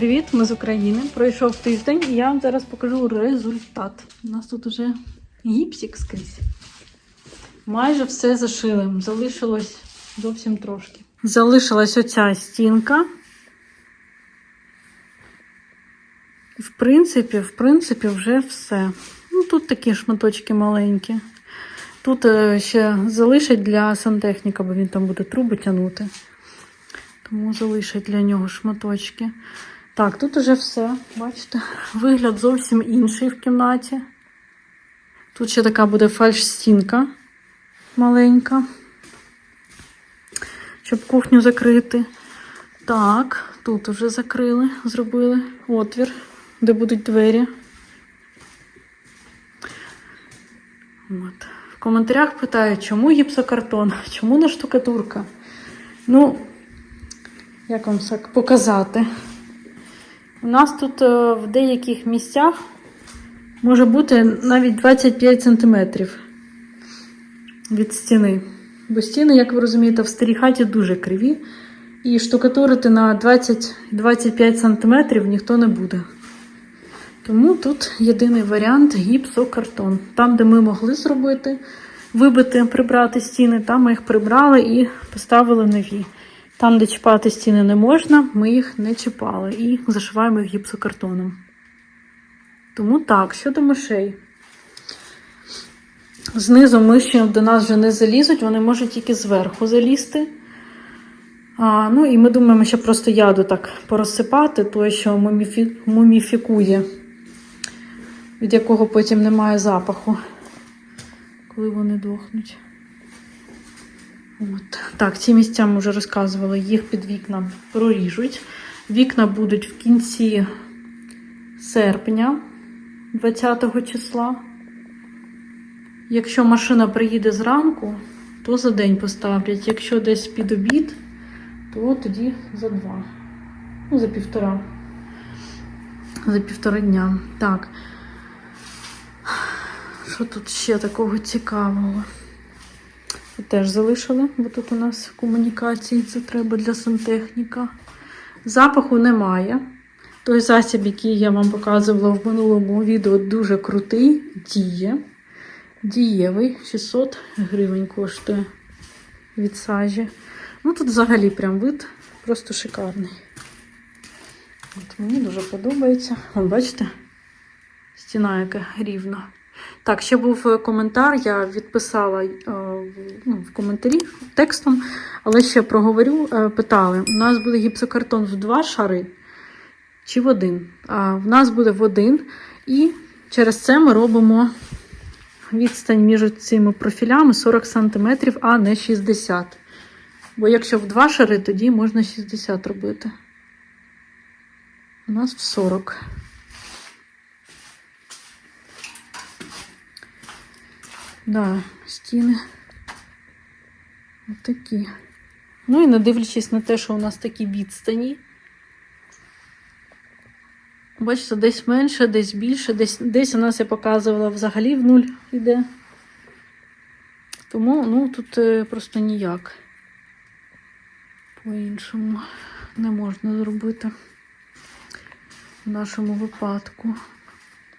Привіт! Ми з України. Пройшов тиждень і я вам зараз покажу результат. У нас тут уже гіпсик скрізь. Майже все зашили. Залишилось зовсім трошки. Залишилась оця стінка. В принципі, в принципі, вже все. Ну, тут такі шматочки маленькі. Тут е, ще залишать для сантехніка, бо він там буде труби тягнути. Тому залишать для нього шматочки. Так, тут уже все. Бачите, вигляд зовсім інший в кімнаті. Тут ще така буде фальш-стінка маленька, щоб кухню закрити. Так, тут вже закрили, зробили отвір, де будуть двері. От. В коментарях питають, чому гіпсокартон, чому не штукатурка? Ну, як вам так показати? У нас тут е, в деяких місцях може бути навіть 25 см від стіни. Бо стіни, як ви розумієте, в старій хаті дуже криві. І штукатурити на 20-25 см ніхто не буде. Тому тут єдиний варіант гіпсокартон. Там, де ми могли зробити, вибити, прибрати стіни, там ми їх прибрали і поставили нові. Там, де чіпати стіни не можна, ми їх не чіпали і зашиваємо їх гіпсокартоном. Тому так, щодо мишей. Знизу миші до нас вже не залізуть, вони можуть тільки зверху залізти. А, ну і ми думаємо, що просто яду так порозсипати, той, що муміфі... муміфікує, від якого потім немає запаху, коли вони дохнуть. От. Так, ці місця ми вже розказували, їх під вікна проріжуть. Вікна будуть в кінці серпня, 20 числа. Якщо машина приїде зранку, то за день поставлять. Якщо десь під обід, то тоді за два. Ну, за півтора. За півтора дня. Так. Що тут ще такого цікавого? Теж залишили, бо тут у нас комунікації, це треба для сантехніка. Запаху немає. Той засіб, який я вам показувала в минулому відео, дуже крутий, діє. Дієвий, 600 гривень коштує від сажі. Ну тут взагалі прям вид просто шикарний. От Мені дуже подобається. Вон, бачите, стіна яка рівна. Так, ще був е, коментар, я відписала е, ну, в коментарі текстом, але ще проговорю, е, питали: у нас буде гіпсокартон в два шари чи в один? А в нас буде в один, і через це ми робимо відстань між цими профілями 40 см, а не 60 Бо якщо в два шари, тоді можна 60 робити. У нас в 40. Да, стіни такі. Ну і не дивлячись на те, що у нас такі відстані. Бачите, десь менше, десь більше, десь десь у нас я показувала взагалі в нуль йде. Тому ну, тут е, просто ніяк. По-іншому не можна зробити в нашому випадку.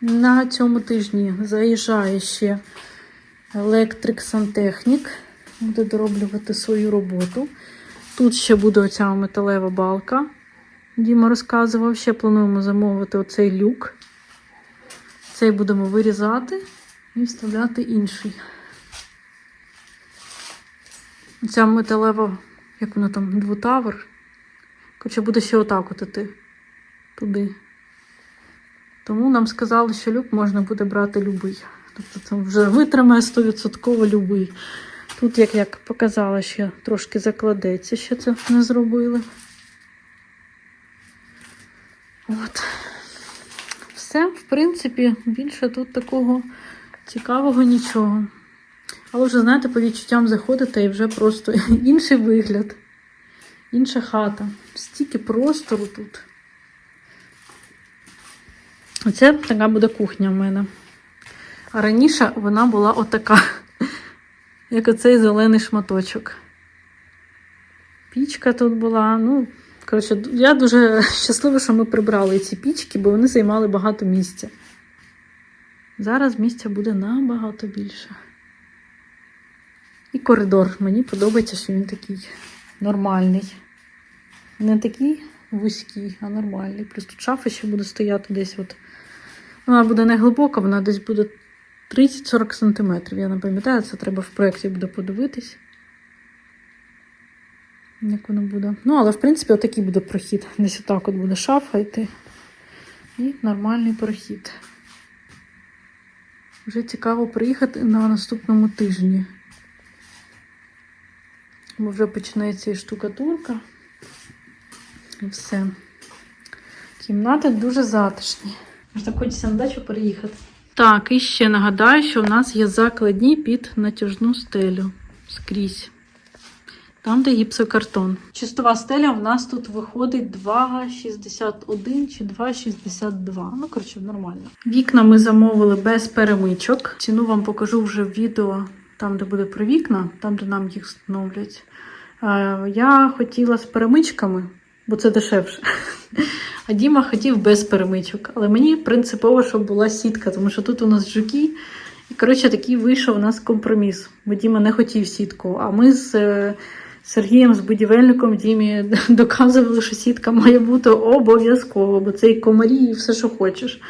На цьому тижні заїжджає ще електрик сантехнік. Буде дороблювати свою роботу. Тут ще буде оця металева балка. Діма розказував, ще плануємо замовити оцей люк. Цей будемо вирізати і вставляти інший. Ця металева, як вона там, двутавер. Хоча буде ще отак от іти туди. Тому нам сказали, що люк можна буде брати любий. Тобто це вже витримає 100% любий. Тут, як я показала, ще трошки закладеться, ще це не зробили. От. Все, в принципі, більше тут такого цікавого нічого. Але вже, знаєте, по відчуттям заходите і вже просто інший вигляд, інша хата. Стільки простору тут. Оце така буде кухня в мене. А раніше вона була отака, як оцей зелений шматочок. Пічка тут була, ну, Коротше, я дуже щаслива, що ми прибрали ці пічки, бо вони займали багато місця. Зараз місця буде набагато більше. І коридор. Мені подобається, що він такий нормальний. Не такий вузький, а нормальний. Плюс тут шафа ще буде стояти десь. От. Вона буде не глибока, вона десь буде 30-40 см. Я не пам'ятаю, це треба в проєкті буде подивитись. Як воно буде. Ну, але в принципі, отакий буде прохід. Десь отак от буде шафа йти. І нормальний прохід. Вже цікаво приїхати на наступному тижні. Бо вже починається і штукатурка. І все. Кімнати дуже затишні. Так хочеться на дачу переїхати. Так, і ще нагадаю, що у нас є закладні під натяжну стелю скрізь. Там, де гіпсокартон. Чистова стеля в нас тут виходить 2,61 чи 2,62. Ну, коротше, нормально. Вікна ми замовили без перемичок. Ціну вам покажу вже в відео, там, де буде про вікна, там, де нам їх встановлять. Е, Я хотіла з перемичками, бо це дешевше. А Діма хотів без перемичок. Але мені принципово, щоб була сітка, тому що тут у нас жуки. І, коротше, такий вийшов у нас компроміс. Бо Діма не хотів сітку. А ми з е, Сергієм, з будівельником Дімі доказували, що сітка має бути обов'язково, бо це і комарі, і все, що хочеш.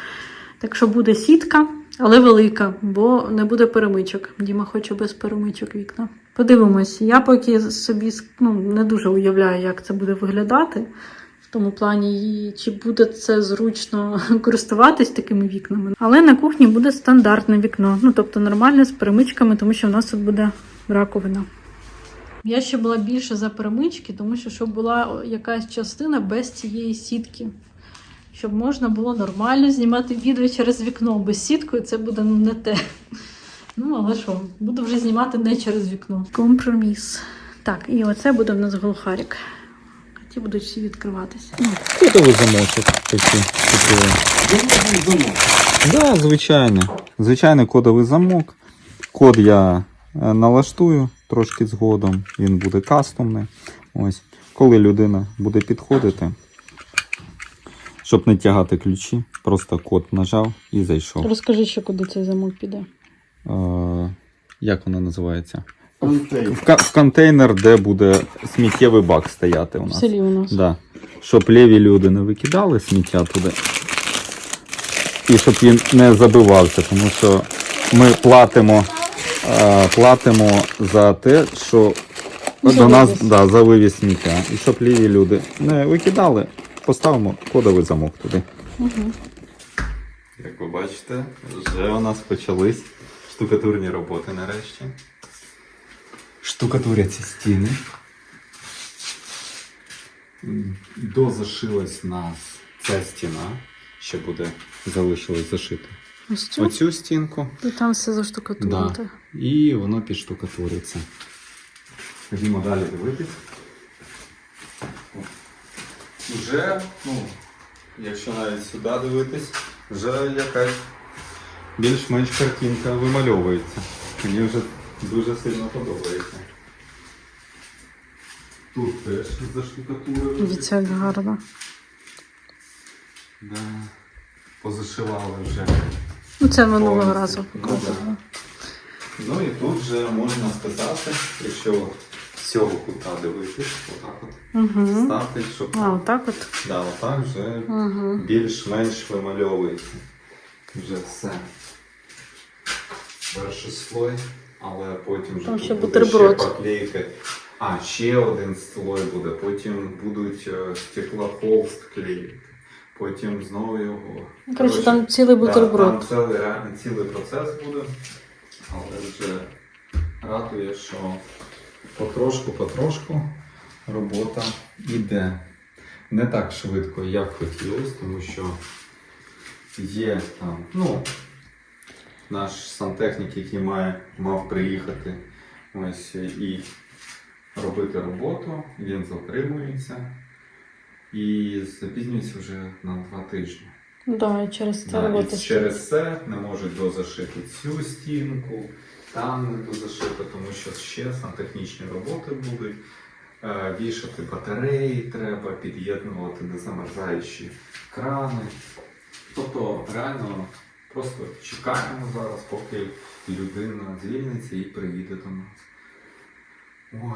Так що буде сітка, але велика, бо не буде перемичок. Діма хоче без перемичок вікна. Подивимось, я поки собі ну, не дуже уявляю, як це буде виглядати. В тому плані, чи буде це зручно користуватись такими вікнами. Але на кухні буде стандартне вікно, ну тобто нормальне з перемичками, тому що в нас тут буде раковина. Я ще була більше за перемички, тому що щоб була якась частина без цієї сітки. Щоб можна було нормально знімати відео через вікно без сіткою, це буде ну, не те. Ну, але що, буду вже знімати не через вікно. Компроміс. Так, і оце буде в нас глухарик. Ті будуть всі відкриватися. Ну, Кодовий замочок такий. купили. Да, звичайно. Звичайний кодовий замок. Код я е, налаштую трошки згодом. Він буде кастомний. Ось. Коли людина буде підходити, щоб не тягати ключі, просто код нажав і зайшов. Розкажи, що куди цей замок піде. Е, як воно називається? В, ка- в контейнер, де буде сміттєвий бак стояти у В нас. селі у нас. Да. Щоб ліві люди не викидали сміття туди. І щоб він не забивався, тому що ми платимо, е, платимо за те, що За до нас вивіз. да, за вивіз сміття. І щоб ліві люди не викидали, поставимо кодовий замок туди. Угу. Як ви бачите, вже у нас почались штукатурні роботи нарешті. Штукатуряться стіни. Дозашилась нас ця стіна. Ще буде залишилось зашити. Ось цю. Оцю стінку. І там все заштукатурити. І воно підштукатуриться. Ходімо далі дивитись. Вже, ну, якщо навіть сюди дивитись, вже якась більш-менш картинка вимальовується. Мені вже дуже сильно подобається. Тут теж заштукатурили. Дивіться, як гарно. Да. Позашивали вже. Ну, це минулого разу Ну, показувала. Ну і тут вже можна сказати, якщо з цього кута дивитись, отак от Угу. стати, щоб А, отак от. да, отак вже Угу. більш-менш вимальовується. Вже все. Перший слой, але потім вже Там тут ще буде бутерброд. ще поклейки. А, ще один слой буде, потім будуть е, стеклохолст клеїти. Потім знову його. Коротше, там цілий Да, бутерброд. Там цілий, реально цілий процес буде. Але вже радує, що потрошку-потрошку робота йде. Не так швидко, як хотілося, тому що є там, ну, наш сантехнік, який має, мав приїхати ось і робити роботу, він затримується і запізнюється вже на два тижні. Да, і через це Да, і через це не можуть дозашити цю стінку, там не дозашити, тому що ще сантехнічні роботи будуть. е, вішати батареї, треба під'єднувати незамерзаючі крани. Тобто реально просто чекаємо зараз, поки людина звільниться і приїде до нас.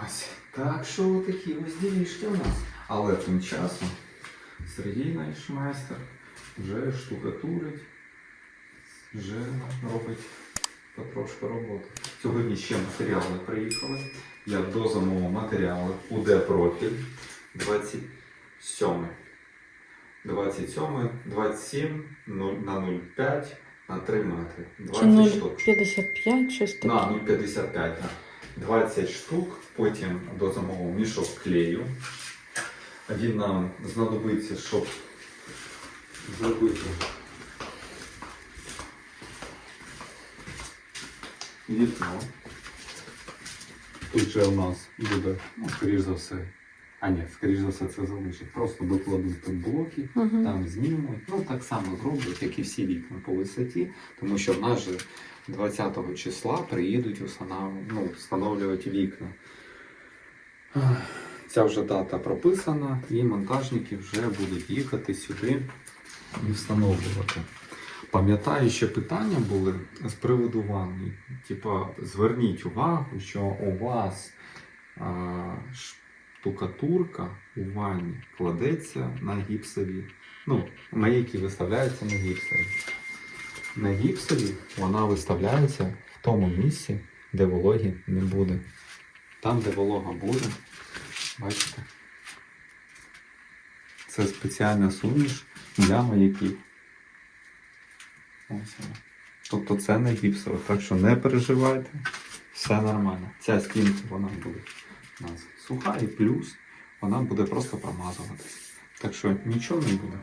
Ось. Так що такі ось ділішки у нас. Але тим часом Сергій наш майстер вже штукатурить, вже робить потрошку роботи. Сьогодні ще матеріали приїхали. Я дозамовив матеріали УД профіль 27. 27, 27 0, на 0,5 на 3 метри. Чи 20 штук. 0,55, щось таке. На 0,55. так. 20 штук, потім дозамовив мішок клею. Він нам знадобиться, щоб зробити вікно. Тут же у нас буде, ну, скоріш за все. А ні, скоріш за все це залишить. Просто докладуть тут блоки, Мгм. там знімуть. Ну так само зроблять, як і всі вікна по висоті, тому що в нас же 20 числа приїдуть ну, встановлювати вікна. Ця вже дата прописана, і монтажники вже будуть їхати сюди і встановлювати. Пам'ятаю, ще питання були з приводу ванни. Типа, зверніть увагу, що у вас а, штукатурка у ванні кладеться на гіпсові, ну, на які виставляються на гіпсові. На гіпсові вона виставляється в тому місці, де вологі не буде. Там, де волога буде, бачите? Це спеціальна суміш для маяків. Ось вона. Тобто це не гіпсове, так що не переживайте, все нормально. Ця стінка вона буде нас суха і плюс вона буде просто промазуватись. Так що нічого не буде.